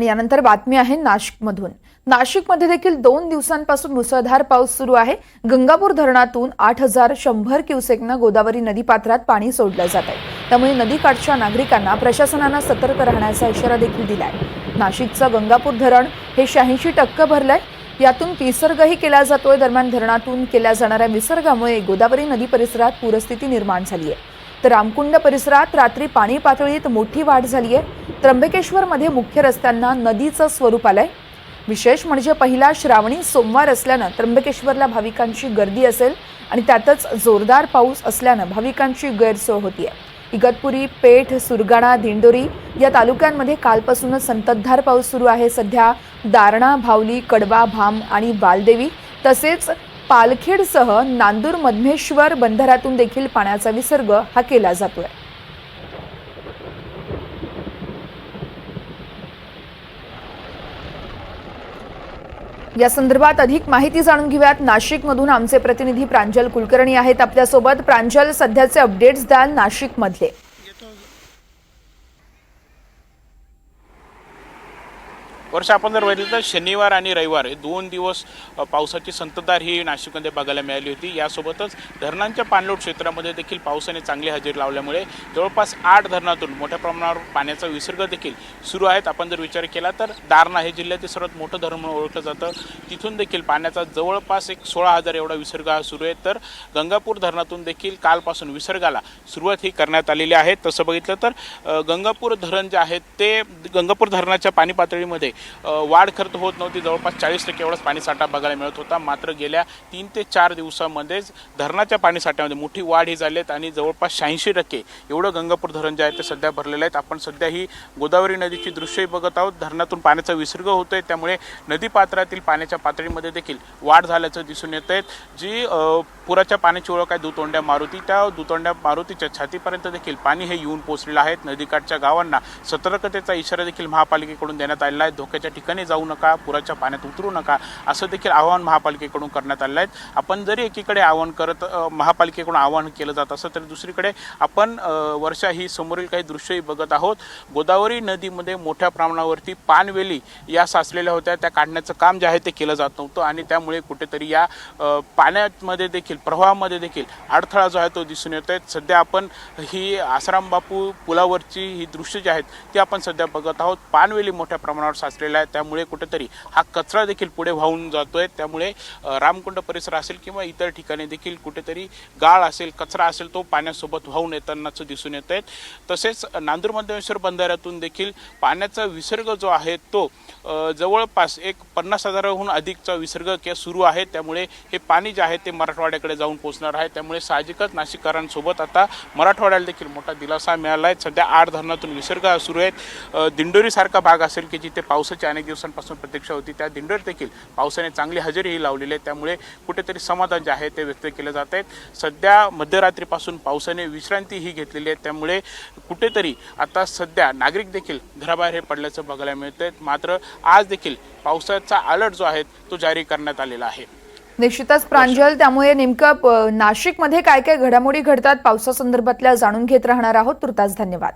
आणि यानंतर बातमी आहे नाशिकमधून. नाशिकमध्ये देखील दोन दिवसांपासून मुसळधार पाऊस सुरू आहे. गंगापूर धरणातून आठ हजार शंभर क्युसेकनं गोदावरी नदीपात्रात पाणी सोडलं जात आहे. त्यामुळे नदीकाठच्या नागरिकांना प्रशासनानं सतर्क राहण्याचा इशारा देखील दिलाय. नाशिकचं गंगापूर धरण हे शहाऐंशी टक्के आहे यातून विसर्गही केला जातोय. दरम्यान धरणातून केल्या जाणाऱ्या विसर्गामुळे गोदावरी नदी परिसरात पूरस्थिती निर्माण झाली आहे तर रामकुंड परिसरात रात्री पाणी पातळीत मोठी वाढ झाली आहे त्र्यंबकेश्वरमध्ये मुख्य रस्त्यांना नदीचं स्वरूप आलंय. विशेष म्हणजे पहिला श्रावणी सोमवार असल्यानं त्र्यंबकेश्वरला भाविकांची गर्दी असेल आणि त्यातच जोरदार पाऊस असल्यानं भाविकांची गैरसोय होतीये. इगतपुरी पेठ सुरगाणा दिंडोरी या तालुक्यांमध्ये कालपासूनच संततधार पाऊस सुरू आहे. सध्या दारणा भावली कडवा भाम आणि बालदेवी तसेच पालखेडसह नांदूर मधमेश्वर बंधाऱ्यातून देखील पाण्याचा विसर्ग हा केला जातोय. या संदर्भात अधिक माहिती जाणून घेऊयात. नाशिकमधून आमचे प्रतिनिधी प्रांजल कुलकर्णी आहेत. आपल्यासोबत प्रांजल सध्याचे अपडेट्स द्याल नाशिकमधले. वर्ष आपण जर बघितलं तर शनिवार आणि रविवार हे दोन दिवस पावसाची संततधार ही नाशिकमध्ये बघायला मिळाली होती. यासोबतच धरणांच्या पाणलोट क्षेत्रामध्ये देखील पावसाने चांगली हजेरी लावल्यामुळे जवळपास आठ धरणातून मोठ्या प्रमाणावर पाण्याचा विसर्ग देखील सुरू आहेत. आपण जर विचार केला तर दारणा हे जिल्ह्यातील सर्वात मोठं धरण म्हणून ओळखलं जातं. तिथून देखील पाण्याचा जवळपास एक सोळा हजार एवढा विसर्ग हा सुरू आहे. तर गंगापूर धरणातून देखील कालपासून विसर्गाला सुरुवात ही करण्यात आलेली आहे. तसं बघितलं तर गंगापूर धरण जे आहे ते गंगापूर धरणाच्या पाणी पातळीमध्ये वाढ खर्च होत नव्हती. जवळपास चाळीस टक्के एवढाच पाणी साठा बघायला मिळत होता. मात्र गेल्या तीन ते चार दिवसामध्येच धरणाच्या पाणीसाठ्यामध्ये मोठी वाढ ही झाली आहे आणि जवळपास शहाऐंशी टक्के एवढं गंगापूर धरण जे आहे ते सध्या भरलेलं आहेत. आपण सध्या ही गोदावरी नदीची दृश्यही बघत आहोत. धरणातून पाण्याचा विसर्ग होतो आहे त्यामुळे नदी पात्रातील पाण्याच्या पातळीमध्ये देखील वाढ झाल्याचं दिसून येत आहे. जी पुराच्या पाण्याची ओळख आहे दुतोंड्या मारुती. त्या दुतोंड्या मारुतीच्या छातीपर्यंत देखील पाणी हे येऊन पोहोचलेलं आहे. नदीकाठच्या गावांना सतर्कतेचा इशारा देखील महापालिकेकडून देण्यात आलेला आहे. धोक्याच्या ठिकाणी जाऊ नका पुराच्या पाण्यात उतरू नका असं देखील आवाहन महापालिकेकडून करण्यात आलेलं आहे. आपण जरी एकीकडे आवाहन करत महापालिकेकडून आवाहन केलं जात असं तरी दुसरीकडे आपण वर्षा ही समोरील काही दृश्यही बघत आहोत. गोदावरी नदीमध्ये मोठ्या प्रमाणावरती पानवेली या साचलेल्या होत्या. त्या काढण्याचं काम जे आहे ते केलं जात नव्हतं आणि त्यामुळे कुठेतरी या पाण्यामध्ये देखील प्रवाहामध्ये देखील अडथळा जो आहे तो दिसून येत आहे सध्या आपण ही आसाराम बापू पुलावरची ही दृश्य जी आहेत ती आपण सध्या बघत आहोत. पानवेली मोठ्या प्रमाणावर साचलेला आहे. त्यामुळे कुठेतरी हा कचरा देखील पुढे वाहून जातोय. त्यामुळे रामकुंड परिसर असेल किंवा इतर ठिकाणी देखील कुठेतरी गाळ असेल कचरा असेल तो पाण्यासोबत वाहून येतानाच दिसून येत आहेत तसेच नांदूर मध्यमेश्वर बंधाऱ्यातून देखील पाण्याचा विसर्ग जो आहे तो जवळपास एक पन्नास हजाराहून अधिकचा विसर्ग सुरू आहे. त्यामुळे हे पाणी जे आहे ते मराठवाड्याकडे जाऊन पोहोचणार आहे. त्यामुळे साहजिकच नाशिककरांसोबत आता मराठवाड्याला देखील मोठा दिलासा मिळाला आहे सध्या आठ धरणातून विसर्ग सुरू आहेत. दिंडोरीसारखा भाग असेल की जिथे पाऊस पावसाची अनेक दिवसांपासून प्रतीक्षा होती. त्या दिंडोरीत देखील पावसाने चांगली हजेरीही लावलेली आहे. त्यामुळे कुठेतरी समाधान जे आहे ते व्यक्त केलं जात आहेत सध्या मध्यरात्रीपासून पावसाने विश्रांती ही घेतलेली आहे. त्यामुळे कुठेतरी आता सध्या नागरिक देखील घराबाहेर हे पडल्याचं बघायला मिळत आहेत मात्र आज देखील पावसाचा अलर्ट जो आहे तो जारी करण्यात आलेला आहे. निश्चितच प्रांजल त्यामुळे नेमकं प- नाशिकमध्ये काय काय घडामोडी घडतात पावसासंदर्भातल्या जाणून घेत राहणार आहोत. तुर्तास धन्यवाद.